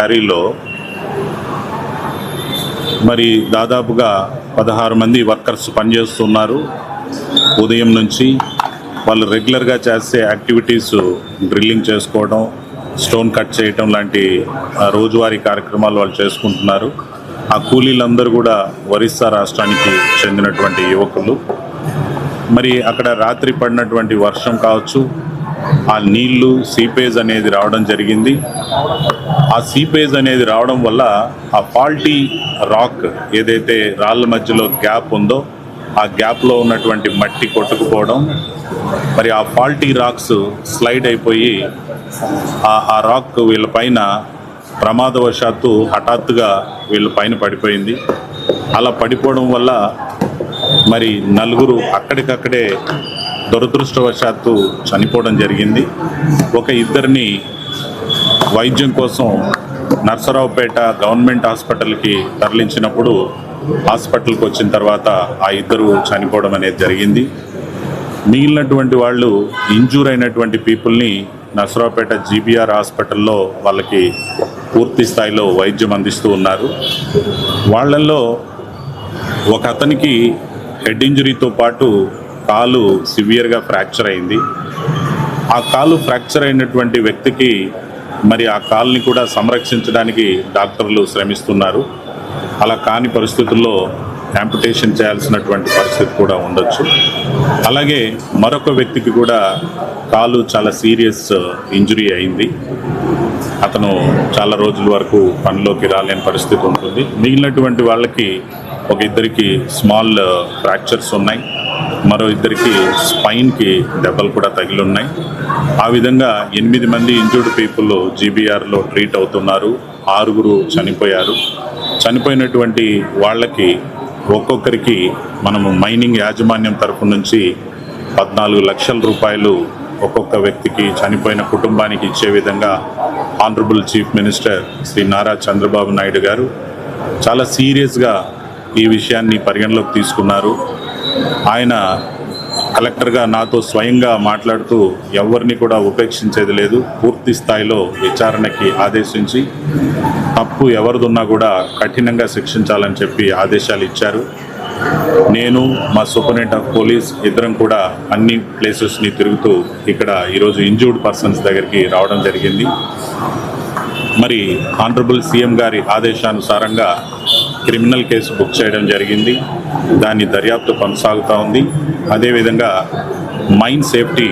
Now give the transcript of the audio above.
క్యారీలో మరి దాదాపుగా పదహారు మంది వర్కర్స్ పనిచేస్తున్నారు. ఉదయం నుంచి వాళ్ళు రెగ్యులర్గా చేసే యాక్టివిటీస్ డ్రిల్లింగ్ చేసుకోవడం స్టోన్ కట్ చేయటం లాంటి రోజువారీ కార్యక్రమాలు వాళ్ళు చేసుకుంటున్నారు. ఆ కూలీలందరూ కూడా ఒరిస్సా రాష్ట్రానికి చెందినటువంటి యువకులు. మరి అక్కడ రాత్రి పడినటువంటి వర్షం కావచ్చు ఆ నీళ్ళు సీపేజ్ అనేది రావడం జరిగింది. ఆ సీపేజ్ అనేది రావడం వల్ల ఆ ఫాల్టీ రాక్ ఏదైతే రాళ్ళ మధ్యలో గ్యాప్ ఉందో ఆ గ్యాప్లో ఉన్నటువంటి మట్టి కొట్టుకుపోవడం మరి ఆ ఫాల్టీ రాక్స్ స్లైడ్ అయిపోయి ఆ ఆ రాక్ వీళ్ళ పైన ప్రమాదవశాత్తు హఠాత్తుగా వీళ్ళ పైన పడిపోయింది. అలా పడిపోవడం వల్ల మరి నలుగురు అక్కడికక్కడే దురదృష్టవశాత్తు చనిపోవడం జరిగింది. ఒక ఇద్దరిని వైద్యం కోసం నర్సరావుపేట గవర్నమెంట్ హాస్పిటల్కి తరలించినప్పుడు హాస్పిటల్కి వచ్చిన తర్వాత ఆ ఇద్దరు చనిపోవడం అనేది జరిగింది. మిగిలినటువంటి వాళ్ళు ఇంజూర్ అయినటువంటి పీపుల్ని నర్సరావుపేట జీబీఆర్ హాస్పిటల్లో వాళ్ళకి పూర్తి స్థాయిలో వైద్యం అందిస్తూ ఉన్నారు. వాళ్ళల్లో ఒక అతనికి హెడ్ ఇంజరీతో పాటు కాలు సివియర్గా ఫ్రాక్చర్ అయింది. ఆ కాలు ఫ్రాక్చర్ అయినటువంటి వ్యక్తికి మరి ఆ కాల్ని కూడా సంరక్షించడానికి డాక్టర్లు శ్రమిస్తున్నారు. అలా కాని పరిస్థితుల్లో యాంపిటేషన్ చేయాల్సినటువంటి పరిస్థితి కూడా ఉండొచ్చు. అలాగే మరొక వ్యక్తికి కూడా కాలు చాలా సీరియస్ ఇంజరీ అయింది. అతను చాలా రోజుల వరకు పనిలోకి రాలేని పరిస్థితి ఉంటుంది. మిగిలినటువంటి వాళ్ళకి ఒక ఇద్దరికి స్మాల్ ఫ్రాక్చర్స్ ఉన్నాయి. మరో ఇద్దరికి స్పైన్కి దెబ్బలు కూడా తగిలి ఉన్నాయి ఆ విధంగా ఎనిమిది మంది ఇంజూర్డ్ పీపుల్ జీబీఆర్లో ట్రీట్ అవుతున్నారు. ఆరుగురు చనిపోయారు. చనిపోయినటువంటి వాళ్ళకి ఒక్కొక్కరికి మనము మైనింగ్ యాజమాన్యం తరపు నుంచి పద్నాలుగు లక్షల రూపాయలు ఒక్కొక్క వ్యక్తికి చనిపోయిన కుటుంబానికి ఇచ్చే విధంగా honourable chief minister Shri Nara Chandrababu Naidu గారు చాలా సీరియస్గా ఈ విషయాన్ని పరిగణలోకి తీసుకున్నారు. ఆయన కలెక్టర్గా నాతో స్వయంగా మాట్లాడుతూ ఎవరిని కూడా ఉపేక్షించేది లేదు. పూర్తి స్థాయిలో విచారణకి ఆదేశించి తప్పు ఎవరిదున్నా కూడా కఠినంగా శిక్షించాలని చెప్పి ఆదేశాలు ఇచ్చారు. నేను మా సూపరింటెండెంట్ ఆఫ్ పోలీస్ ఇద్దరం కూడా అన్ని ప్లేసెస్ని తిరుగుతూ ఇక్కడ ఈరోజు ఇంజూర్డ్ పర్సన్స్ దగ్గరికి రావడం జరిగింది. మరి ఆనరబుల్ సీఎం గారి ఆదేశానుసారంగా క్రిమినల్ కేసు బుక్ చేయడం జరిగింది. దాని దర్యాప్తు కొనసాగుతూ ఉంది. అదేవిధంగా మైన్ సేఫ్టీ